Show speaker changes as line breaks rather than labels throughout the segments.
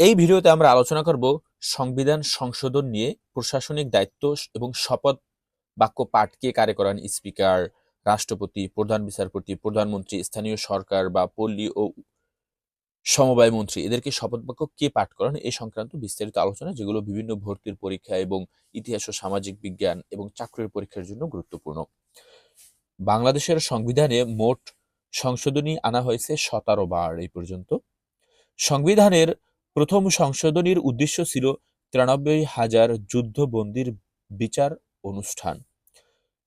এই ভিডিওতে আমরা আলোচনা করব সংবিধান সংশোধন নিয়ে প্রশাসনিক দায়িত্ব এবং শপথ বাক্য পাঠ কে কারে করান স্পিকার, রাষ্ট্রপতি, প্রধান বিচারপতি, প্রধানমন্ত্রী, স্থানীয় সরকার বা পল্লী ও সমবায় মন্ত্রী। এদেরকে শপথ বাক্য কে পাঠ করান এই সংক্রান্ত বিস্তারিত আলোচনা, যেগুলো বিভিন্ন ভর্তির পরীক্ষা এবং ইতিহাস ও সামাজিক বিজ্ঞান এবং চাকরির পরীক্ষার জন্য গুরুত্বপূর্ণ। বাংলাদেশের সংবিধানে মোট সংশোধনী আনা হয়েছে সতেরো বার এই পর্যন্ত। সংবিধানের প্রথম সংশোধনীর উদ্দেশ্য ছিল তিরানব্বই হাজার যুদ্ধবন্দির বিচার অনুষ্ঠান।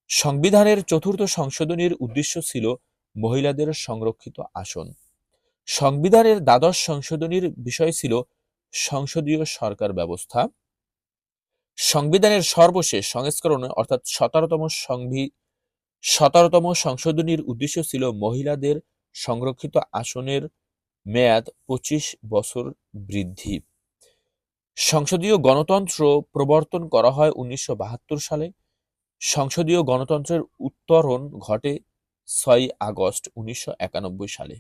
সংবিধানের চতুর্থ সংশোধনীর উদ্দেশ্য ছিল মহিলাদের সংরক্ষিত আসন। সংবিধানের দ্বাদশ সংশোধনীর বিষয় ছিল সংসদীয় সরকার ব্যবস্থা। সংবিধানের সর্বশেষ সংস্করণে, অর্থাৎ সতেরোতম সংবি, সতেরোতম সংশোধনীর উদ্দেশ্য ছিল মহিলাদের সংরক্ষিত আসনের মেয়াদ পঁচিশ বছর বৃদ্ধি। সংসদীয় গণতন্ত্র প্রবর্তন করা হয় উনিশশো বাহাত্তর সালে। সংসদীয় গণতন্ত্রের উত্তরণ ঘটে ছয় আগস্ট উনিশশো একানব্বই সালে।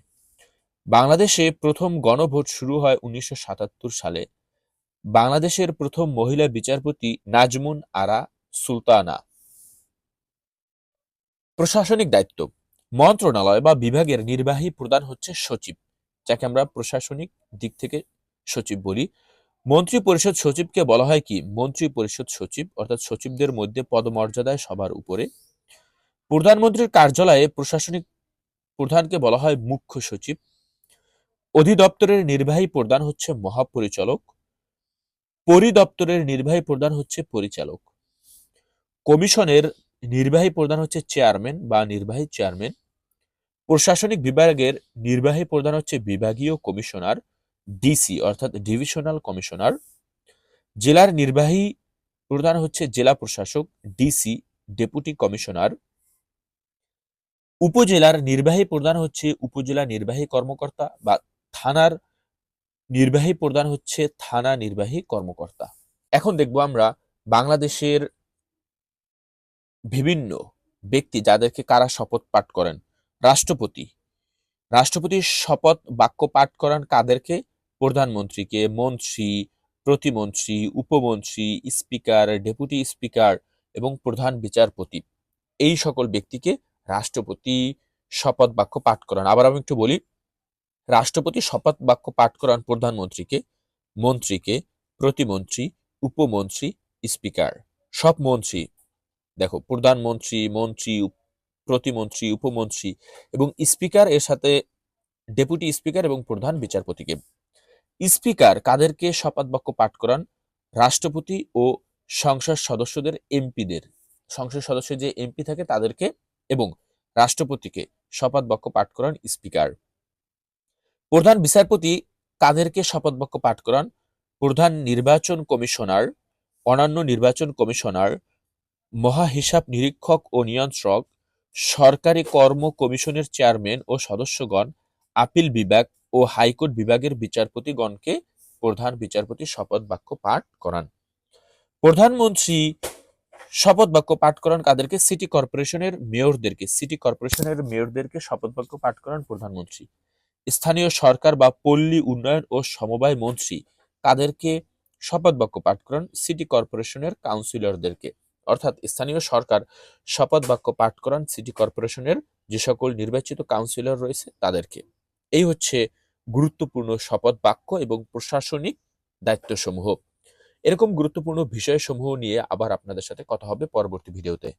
বাংলাদেশে প্রথম গণভোট শুরু হয় উনিশশো সাতাত্তর সালে। বাংলাদেশের প্রথম মহিলা বিচারপতি নাজমুন আরা সুলতানা। প্রশাসনিক দায়িত্ব, মন্ত্রণালয় বা বিভাগের নির্বাহী প্রধান হচ্ছে সচিব। যাকে আমরা প্রশাসনিক দিক থেকে সচিব বলি। মন্ত্রী পরিষদ সচিবকে বলা হয় কি? মন্ত্রী পরিষদ সচিব, অর্থাৎ সচিবদের মধ্যে পদমর্যাদায় সবার উপরে। প্রধানমন্ত্রীর কার্যালয়ে প্রশাসনিক প্রধানকে বলা হয় মুখ্য সচিব। অধিদপ্তরের নির্বাহী প্রধান হচ্ছে মহাপরিচালক। পরিদপ্তরের নির্বাহী প্রধান হচ্ছে পরিচালক। কমিশনের নির্বাহী প্রধান হচ্ছে চেয়ারম্যান বা নির্বাহী চেয়ারম্যান। প্রশাসনিক বিভাগের নির্বাহী প্রধান হচ্ছে বিভাগীয় কমিশনার, ডিসি, অর্থাৎ ডিভিশনাল কমিশনার। জেলার নির্বাহী প্রধান হচ্ছে জেলা প্রশাসক, ডিসি, ডেপুটি কমিশনার। উপজেলার নির্বাহী প্রধান হচ্ছে উপজেলা নির্বাহী কর্মকর্তা বা থানার নির্বাহী প্রধান হচ্ছে থানা নির্বাহী কর্মকর্তা। এখন দেখব আমরা বাংলাদেশের বিভিন্ন ব্যক্তি যাদেরকে কারা শপথ পাঠ করেন। রাষ্ট্রপতি। রাষ্ট্রপতির শপথ বাক্য পাঠ করান কাদেরকে? প্রধানমন্ত্রীকে, মন্ত্রী, প্রতিমন্ত্রী, উপমন্ত্রী, স্পিকার, ডেপুটি স্পিকার এবং প্রধান বিচারপতি। এই সকল ব্যক্তিকে রাষ্ট্রপতি শপথ বাক্য পাঠ করান। আবার আমি একটু বলি, রাষ্ট্রপতি শপথ বাক্য পাঠ করান প্রধানমন্ত্রীকে, মন্ত্রীকে, প্রতিমন্ত্রী, উপমন্ত্রী, স্পিকার। সব মন্ত্রী। দেখো, প্রধানমন্ত্রী, মন্ত্রী প্রতিমন্ত্রী, উপমন্ত্রী এবং স্পিকার এর সাথে ডেপুটি স্পিকার এবং প্রধান বিচারপতিকে। স্পিকার কাদেরকে শপথ বাক্য পাঠ করান? রাষ্ট্রপতি ও সংসদ সদস্যদের এমপিদের। সংসদ সদস্য যে এমপি থাকে তাদেরকে এবং রাষ্ট্রপতিকে শপথ বাক্য পাঠ করান স্পিকার। প্রধান বিচারপতি কাদেরকে শপথ বাক্য পাঠ করান? প্রধান নির্বাচন কমিশনার অন্যান্য নির্বাচন কমিশনার, মহাহিসাব নিরীক্ষক ও নিয়ন্ত্রক সরকারি কর্ম কমিশনের চেয়ারম্যান ও সদস্যগণ, আপিল বিভাগ ও হাইকোর্ট বিভাগের বিচারপতিগণকে প্রধান বিচারপতি শপথ বাক্য পাঠ করান। প্রধানমন্ত্রী শপথ বাক্য পাঠ করান কাদেরকে? সিটি কর্পোরেশনের মেয়রদেরকে। সিটি কর্পোরেশনের মেয়রদেরকে শপথ বাক্য পাঠ করান প্রধানমন্ত্রী। স্থানীয় সরকার বা পল্লী উন্নয়ন ও সমবায় মন্ত্রী কাদেরকে শপথ বাক্য পাঠ করান? সিটি কর্পোরেশনের কাউন্সিলরদেরকে। অর্থাৎ স্থানীয় সরকার শপথ বাক্য পাঠ করান সিটি কর্পোরেশনের যে সকল নির্বাচিত কাউন্সিলর রয়েছে তাদেরকে। এই হচ্ছে গুরুত্বপূর্ণ শপথ বাক্য এবং প্রশাসনিক দায়িত্বসমূহ। এরকম গুরুত্বপূর্ণ বিষয়সমূহ নিয়ে আবার আপনাদের সাথে কথা হবে পরবর্তী ভিডিওতে।